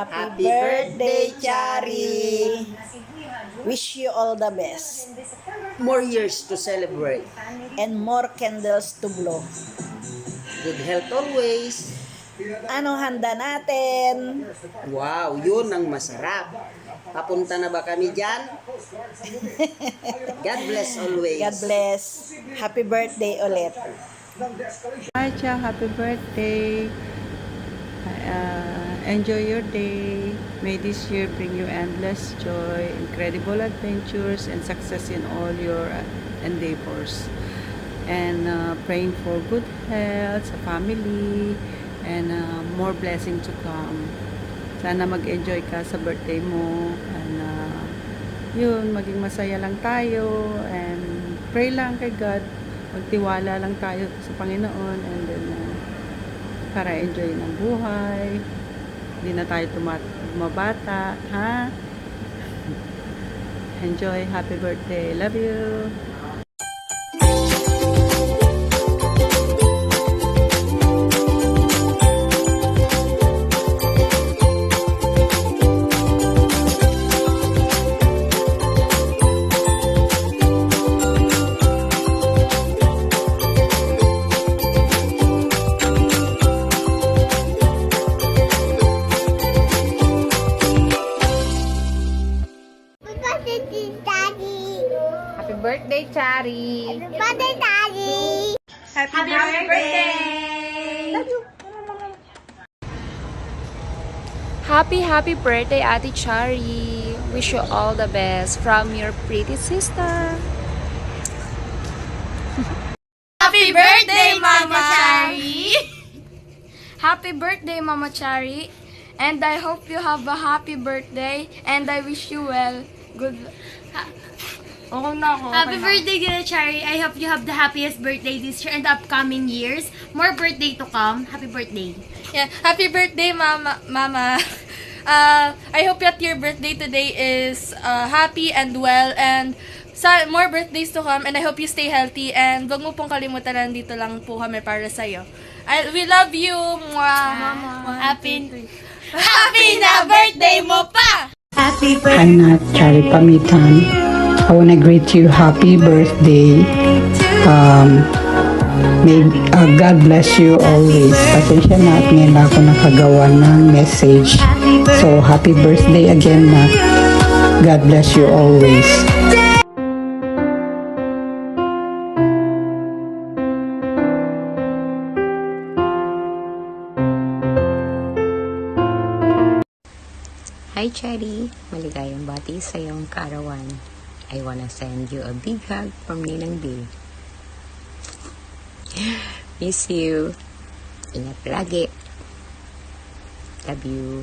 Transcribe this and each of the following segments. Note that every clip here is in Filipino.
Happy, Happy birthday, birthday, Chari! Wish you all the best More years to celebrate. and more candles to blow. Good health always. Anong handa natin? Wow, yun ang masarap. Papunta na ba kami dyan? God bless always. God bless. Happy birthday ulit. Hi, Cha. Happy birthday. Uh, enjoy your day. May this year bring you endless joy, incredible adventures, and success in all your uh, endeavors. And uh, praying for good health sa family and uh, more blessing to come. Sana mag-enjoy ka sa birthday mo and uh, yun, maging masaya lang tayo and pray lang kay God. Magtiwala lang tayo sa Panginoon and then uh, para enjoy ng buhay. Hindi na tayo tumabata, ha? Enjoy. Happy birthday. Love you. Happy birthday, Chari! Happy birthday, Daddy. Happy, birthday! Happy, happy birthday, Ate Chari. Wish you all the best from your pretty sister. Happy birthday, Mama Chari! Happy birthday, Mama Chari. And I hope you have a happy birthday and I wish you well. Good. Oo na ako. Happy birthday, Gina Chari. I hope you have the happiest birthday this year and the upcoming years. More birthday to come. Happy birthday. Yeah, happy birthday, Mama. Mama. Uh, I hope that your birthday today is uh, happy and well and sa more birthdays to come and I hope you stay healthy and wag mo pong kalimutan na nandito lang po kami para sa iyo. I, we love you. Mwah. One, Happy- two, three. Happy na birthday mo pa! I'm not Chari Pamitan. I want to greet you happy birthday. Um, may uh, God bless you always. Pasensya na at ngayon ako nakagawa ng message. So, happy birthday again na. God bless you always. Hi, Cherry. Maligayang bati sa iyong kaarawan. I wanna send you a big hug from Ninang B. Miss you. Ingat lagi. Love you.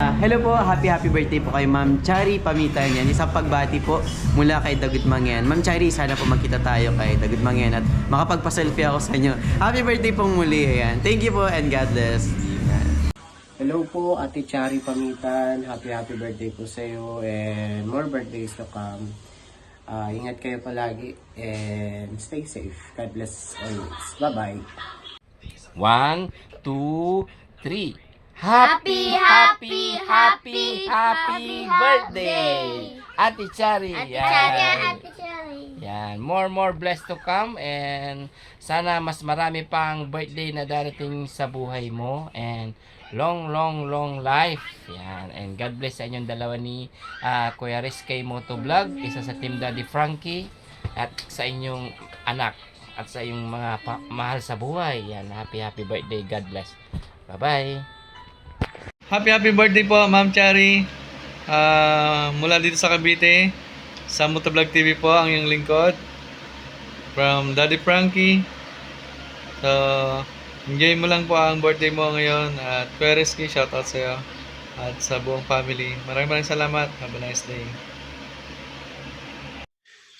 Ah, hello po, happy happy birthday po kay Ma'am Chari Pamitan yan. Isang pagbati po mula kay Dagut Mangyan. Ma'am Chari, sana po magkita tayo kay Dagut Mangyan at makapagpa-selfie ako sa inyo. Happy birthday pong muli. Ayan. Thank you po and God bless. Hello po, Ate Chari Pamitan. Happy happy birthday po sa iyo and more birthdays to come. Ah, ingat kayo palagi and stay safe. God bless always. Bye-bye. One, two, three. Happy, happy, happy, happy birthday! Ate Chari. Ate Yan. Chari, Ate Chari. Yan. More, more blessed to come and sana mas marami pang birthday na darating sa buhay mo and long, long, long life. Yan. And God bless sa inyong dalawa ni ah, Kuya Rizky Moto Vlog, isa sa Team Daddy Frankie at sa inyong anak at sa iyong mga pa- mahal sa buhay. Yan. Happy, happy birthday. God bless. Bye-bye. Happy happy birthday po Ma'am Chari. Ah, mula dito sa Cavite, sa Motovlog TV po ang iyong lingkod. From Daddy Frankie. So, enjoy mo lang po ang birthday mo ngayon at Rizky, shoutout sa iyo at sa buong family. Maraming maraming salamat. Have a nice day.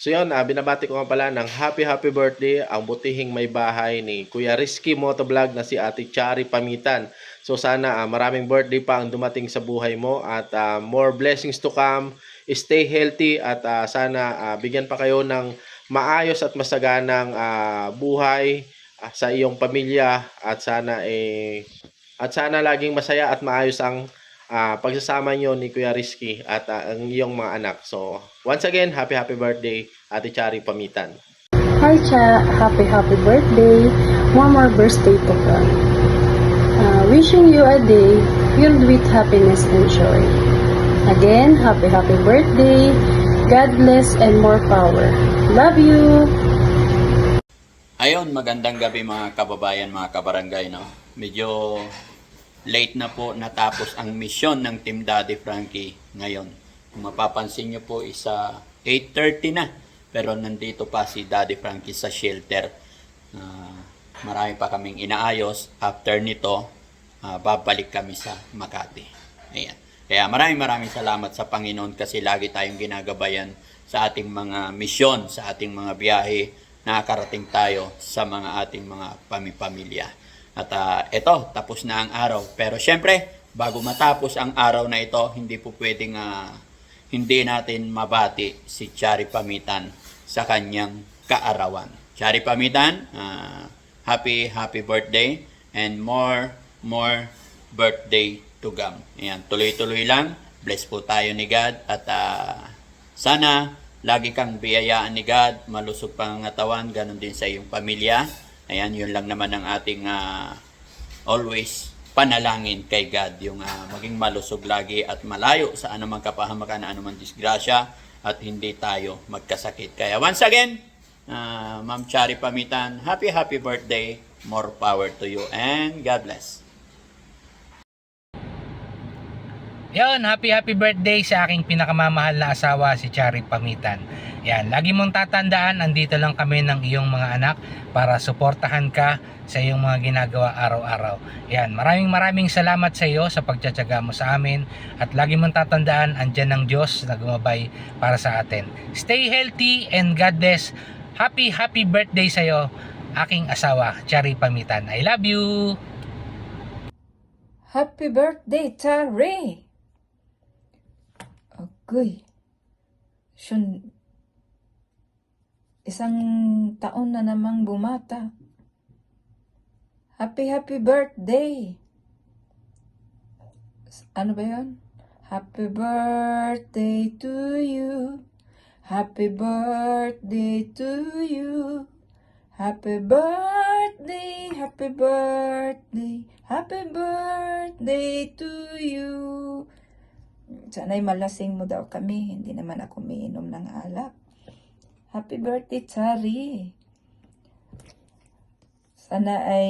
So yun, ah, binabati ko nga pala ng happy happy birthday ang butihing may bahay ni Kuya Rizky Motovlog na si Ate Chari Pamitan. So sana ah, maraming birthday pa ang dumating sa buhay mo at ah, more blessings to come. Stay healthy at ah, sana ah, bigyan pa kayo ng maayos at masaganang ah, buhay ah, sa iyong pamilya at sana eh At sana laging masaya at maayos ang ah, pagsasama nyo ni Kuya Rizky at ah, ang iyong mga anak. So, once again, happy happy birthday, Ate Chari Pamitan. Hi Cha, happy happy birthday. One more birthday to come. Uh, wishing you a day filled with happiness and joy. Again, happy happy birthday. God bless and more power. Love you. Ayun, magandang gabi mga kababayan, mga kabarangay, no? Medyo late na po natapos ang misyon ng Team Daddy Frankie ngayon. Kung mapapansin nyo po, isa 8.30 na. Pero nandito pa si Daddy Frankie sa shelter. Ah, marami pa kaming inaayos. After nito, ah, babalik kami sa Makati. Ayan. Kaya maraming maraming salamat sa Panginoon kasi lagi tayong ginagabayan sa ating mga misyon, sa ating mga biyahe, nakakarating tayo sa mga ating mga pamipamilya. At ah, ito, tapos na ang araw. Pero syempre, bago matapos ang araw na ito, hindi po pwedeng ah, hindi natin mabati si Chari Pamitan sa kanyang kaarawan. Chari Pamitan, ah, happy, happy birthday and more, more birthday to come. Ayan, tuloy-tuloy lang. Bless po tayo ni God at ah, sana lagi kang biyayaan ni God, malusog pang katawan, ganun din sa iyong pamilya. Ayan, yun lang naman ang ating ah, always panalangin kay God, yung ah, maging malusog lagi at malayo sa anumang kapahamakan, anumang disgrasya at hindi tayo magkasakit. Kaya once again, ah, Ma'am Chari Pamitan, happy happy birthday, more power to you and God bless. Yon, happy happy birthday sa aking pinakamamahal na asawa si Chari Pamitan. Yan, lagi mong tatandaan, andito lang kami ng iyong mga anak para suportahan ka sa iyong mga ginagawa araw-araw. Yan, maraming maraming salamat sa iyo sa pagtsatsaga mo sa amin at lagi mong tatandaan, andyan ng Diyos na gumabay para sa atin. Stay healthy and God bless. Happy happy birthday sa iyo, aking asawa, Chari Pamitan. I love you! Happy birthday, Tari! Agoy. Shun, isang taon na namang bumata. Happy, happy birthday! Ano ba yun? Happy birthday to you. Happy birthday to you. Happy birthday, happy birthday, happy birthday to you. Sana'y malasing mo daw kami. Hindi naman ako umiinom ng alak. Happy birthday, Chari. Sana ay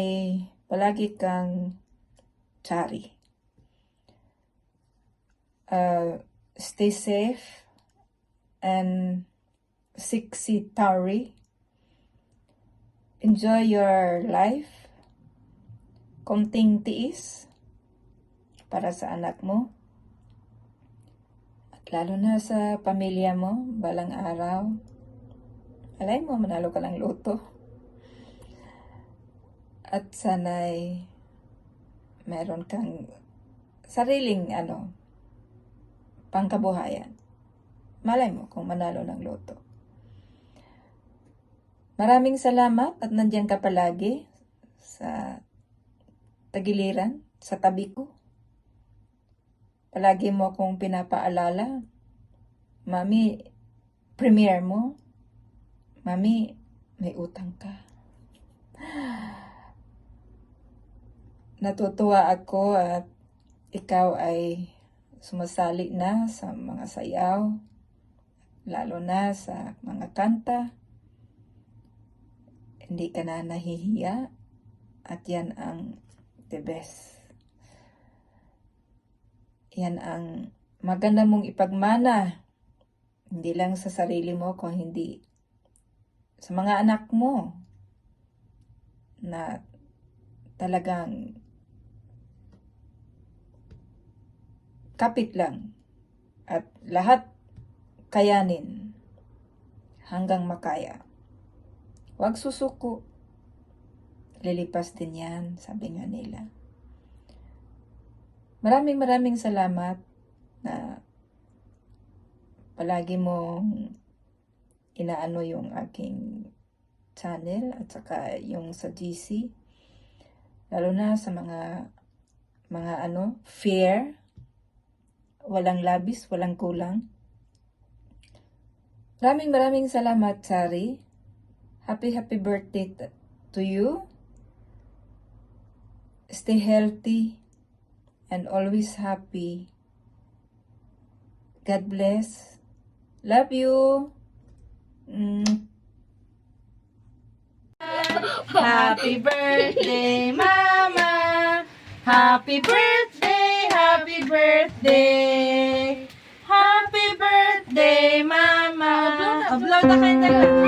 palagi kang Chari. Uh, stay safe and sexy Tari. Enjoy your life. Konting tiis para sa anak mo. Lalo na sa pamilya mo, balang araw. Alay mo, manalo ka ng loto. At sana'y meron kang sariling ano, pangkabuhayan. Malay mo kung manalo ng loto. Maraming salamat at nandyan ka palagi sa tagiliran, sa tabi ko. Palagi mo akong pinapaalala. Mami, premier mo. Mami, may utang ka. Natutuwa ako at ikaw ay sumasali na sa mga sayaw, lalo na sa mga kanta hindi ka na nahihiya at yan ang the best. Yan ang maganda mong ipagmana. Hindi lang sa sarili mo, kung hindi sa mga anak mo na talagang kapit lang at lahat kayanin hanggang makaya. Huwag susuko. Lilipas din yan, sabi nga nila. Maraming maraming salamat na palagi mong inaano yung aking channel at saka yung sa GC. Lalo na sa mga mga ano, fair, walang labis, walang kulang. Maraming maraming salamat, Sari. Happy, happy birthday to you. Stay healthy and always happy. God bless. Love you. Mm. Happy birthday, Mama! Happy birthday, happy birthday! Happy birthday, Mama! Upload na kayo